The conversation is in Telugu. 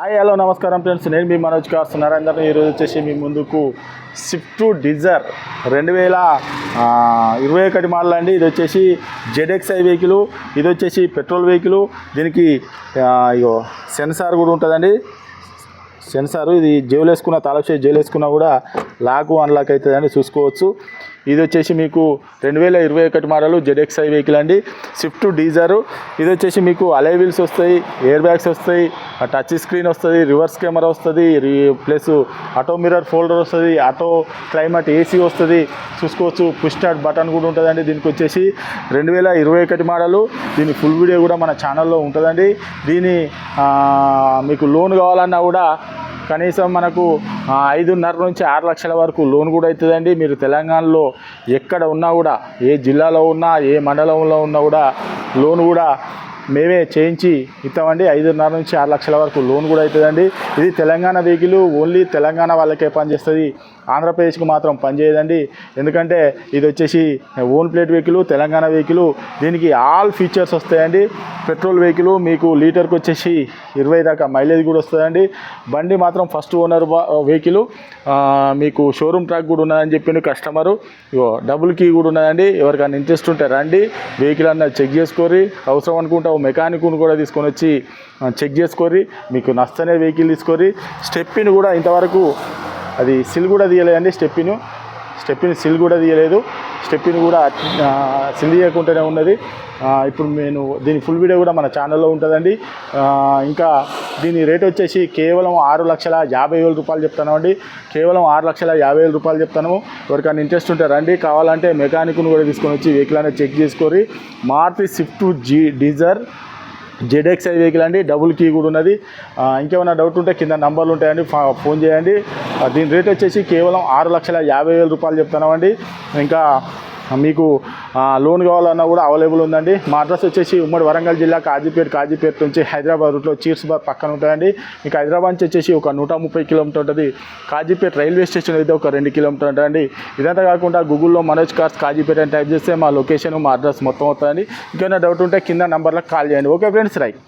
హాయ్ హలో నమస్కారం ఫ్రెండ్స్. నేను మీ మనోజ్ కాస్ నరేందర్ ఈరోజు వచ్చేసి మీ ముందుకు స్విఫ్ట్ డిజర్ రెండు వేల ఇరవై ఒకటి మోడల్ అండి. ఇది వచ్చేసి జెడ్ఎక్స్ఐ వెహికల్ ఇది వచ్చేసి పెట్రోల్ వెహికల్. దీనికి ఇగో సెన్సార్ కూడా ఉంటుందండి. సెన్సార్ ఇది జేబులు వేసుకున్న తాళం జేబులు వేసుకున్నా కూడా లాక్ అన్లాక్ అవుతుందండి. చూసుకోవచ్చు. ఇది వచ్చేసి మీకు రెండు వేల ఇరవై ఒకటి మోడల్ జెడ్ఎక్స్ఐ వెహికల్ అండి. స్విఫ్ట్ డీజర్ ఇది వచ్చేసి మీకు అలై వీల్స్ వస్తాయి ఎయిర్ బ్యాగ్స్ వస్తాయి టచ్ స్క్రీన్ వస్తుంది రివర్స్ కెమెరా వస్తుంది ప్లస్ ఆటో మిర్రర్ ఫోల్డర్ వస్తుంది ఆటో క్లైమేట్ ఏసీ వస్తుంది. చూసుకోవచ్చు పుష్ స్టార్ట్ బటన్ కూడా ఉంటుందండి దీనికి వచ్చేసి. రెండు వేల ఇరవై ఒకటి మోడలు. దీని ఫుల్ వీడియో కూడా మన ఛానల్లో ఉంటుందండి. దీని మీకు లోన్ కావాలన్నా కూడా కనీసం మనకు ఐదున్నర నుంచి ఆరు లక్షల వరకు లోన్ కూడా అవుతుందండి. మీరు తెలంగాణలో ఎక్కడ ఉన్నా కూడా ఏ జిల్లాలో ఉన్నా ఏ మండలంలో ఉన్నా కూడా లోన్ కూడా మేమే చేయించి ఇస్తామండి. ఐదున్నర నుంచి ఆరు లక్షల వరకు లోన్ కూడా అవుతుందండి. ఇది తెలంగాణ వెహికల్ ఓన్లీ తెలంగాణ వాళ్ళకే పనిచేస్తుంది. ఆంధ్రప్రదేశ్కి మాత్రం పనిచేయదండి. ఎందుకంటే ఇది వచ్చేసి own plate vehicle Telangana vehicle. దీనికి ఆల్ ఫీచర్స్ వస్తాయండి. పెట్రోల్ వెహికల్ మీకు లీటర్కి వచ్చేసి ఇరవై దాకా మైలేజ్ కూడా వస్తుందండి. బండి మాత్రం ఫస్ట్ ఓనర్ వెహికల్. మీకు షోరూమ్ ట్రాక్ కూడా ఉన్నదని చెప్పిండు కస్టమరు. డబుల్ కీ కూడా ఉన్నదండి. ఎవరికైనా ఇంట్రెస్ట్ ఉంటే రండి. వెహికల్ అన్నది చెక్ చేసుకోరి అవసరం అనుకుంటే ఓ మెకానిక్ను కూడా తీసుకొని వచ్చి చెక్ చేసుకోరి మీకు నచ్చనే వెహికల్ తీసుకోరి స్టెప్పిని కూడా ఇంతవరకు అది సిల్ కూడా తీయలేదండి స్టెప్పిను. స్టెప్పిని సిల్ కూడా తీయలేదు. స్టెప్పిని కూడా సిల్ తీయకుండానే ఉన్నది. ఇప్పుడు నేను దీని ఫుల్ వీడియో కూడా మన ఛానల్లో ఉంటుందండి. ఇంకా దీని రేట్ వచ్చేసి కేవలం ఆరు లక్షల యాభై వేల రూపాయలు చెప్తాను అండి. కేవలం ఆరు లక్షల యాభై వేల రూపాయలు చెప్తాను. ఎవరికైనా ఇంట్రెస్ట్ ఉంటే రండి. కావాలంటే మెకానిక్ను కూడా తీసుకొని వచ్చి వెహికల్ అనేది చెక్ చేసుకొని Maruti Swift G Dzire. ZXI vehicle అండి. డబుల్ కీ కూడా ఉన్నది. ఇంకేమైనా డౌట్ ఉంటే కింద నంబర్లు ఉంటాయండి. ఫోన్ చేయండి. దీని రేట్ వచ్చేసి కేవలం ఆరు లక్షల యాభై వేల రూపాయలు చెప్తున్నామండి. ఇంకా మీకు లోన్ కావాలన్నా కూడా అవైలబుల్ ఉందండి. మా అడ్రస్ వచ్చేసి ఉమ్మడి వరంగల్ జిల్లా కాజీపేట కాజీపేట నుంచి హైదరాబాద్ రూట్లో చీర్స్బాద్ పక్కన ఉంటాయండి మీకు హైదరాబాద్ నుంచి వచ్చేసి ఒక నూట ముప్పై కిలోమీటర్ ఉంటుంది. కాజీపేట రైల్వే స్టేషన్ అయితే ఒక రెండు కిలోమీటర్ ఉంటుందండి. ఇదంతా కాకుండా గూగుల్లో మనోజ్ కార్స్ కాజీపేట అని టైప్ చేస్తే మా లొకేషన్ మా అడ్రస్ మొత్తం అవుతుందండి ఇంకేమైనా డౌట్ ఉంటే కింద నంబర్లకు కాల్ చేయండి. Okay friends right.